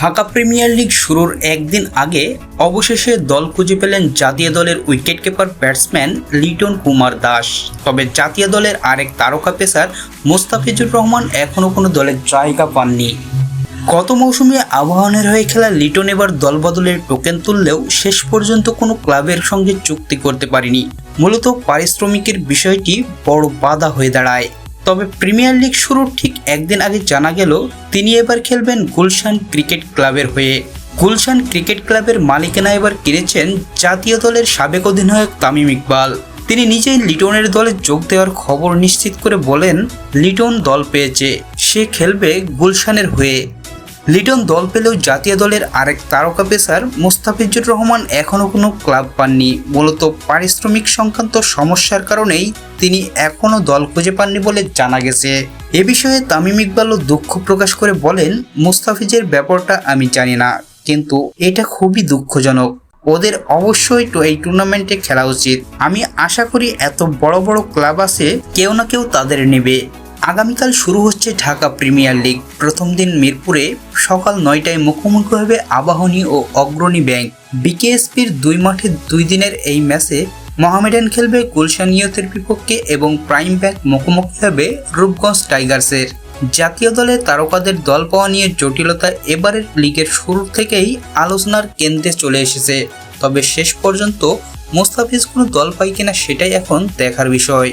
Dhaka premier league শুরুর একদিন আগে অবশেষে দল খুঁজে পেলেন জাতীয় দলের উইকেটকিপার ব্যাটসম্যান লিটন কুমার দাস। তবে জাতীয় দলের আরেক তারকা পেসার মোস্তাফিজুর রহমান এখনও কোনো দলের জায়গা পাননি। গত মৌসুমে আবাহনের হয়ে খেলা লিটন এবার দলবদলের টোকেন তুললেও শেষ পর্যন্ত কোনো ক্লাবের সঙ্গে চুক্তি করতে পারেনি। মূলত পারিশ্রমিকের বিষয়টি বড় বাধা হয়ে দাঁড়ায়। তবে প্রিমিয়ার লিগ শুরুর ঠিক একদিন আগে জানা গেল, তিনি এবার খেলবেন গুলশান ক্রিকেট ক্লাবের হয়ে। গুলশান ক্রিকেট ক্লাবের মালিকানা এবার কিনেছেন জাতীয় দলের সাবেক অধিনায়ক তামিম ইকবাল। তিনি নিজেই লিটনের দলে যোগ দেওয়ার খবর নিশ্চিত করে বলেন, লিটন দল পেয়েছে, সে খেলবে গুলশানের হয়ে। লিটন দল পেলেও জাতীয় দলের আরেক তারকা পেসার মোস্তাফিজুর রহমান এখনও কোনো ক্লাব পাননি। মূলত পারিশ্রমিক সংক্রান্ত সমস্যার কারণেই তিনি এখনও দল খুঁজে পাননি বলে জানা গেছে। এ বিষয়ে তামিম ইকবালও দুঃখ প্রকাশ করে বলেন, মুস্তাফিজের ব্যাপারটা আমি জানি না, কিন্তু এটা খুবই দুঃখজনক। ওদের অবশ্যই এই টুর্নামেন্টে খেলা উচিত। আমি আশা করি এত বড় বড় ক্লাব আছে, কেউ না কেউ তাদের নেবে। আগামীকাল শুরু হচ্ছে ঢাকা প্রিমিয়ার লিগ। প্রথম দিন মিরপুরে সকাল নয়টায় মুখোমুখি হবে আবাহনী ও অগ্রণী ব্যাংক। বিকেএসপির দুই মাঠে দুই দিনের এই ম্যাচে মোহামেডান খেলবে গুলশান নিয়তের বিপক্ষে এবং প্রাইম ব্যাংক মুখোমুখি হবে রূপগঞ্জ টাইগার্সের। জাতীয় দলে তারকাদের দল পাওয়া নিয়ে জটিলতা এবারের লিগের শুরু থেকেই আলোচনার কেন্দ্রে চলে এসেছে। তবে শেষ পর্যন্ত মোস্তাফিজ কোনো দল পায় কিনা সেটাই এখন দেখার বিষয়।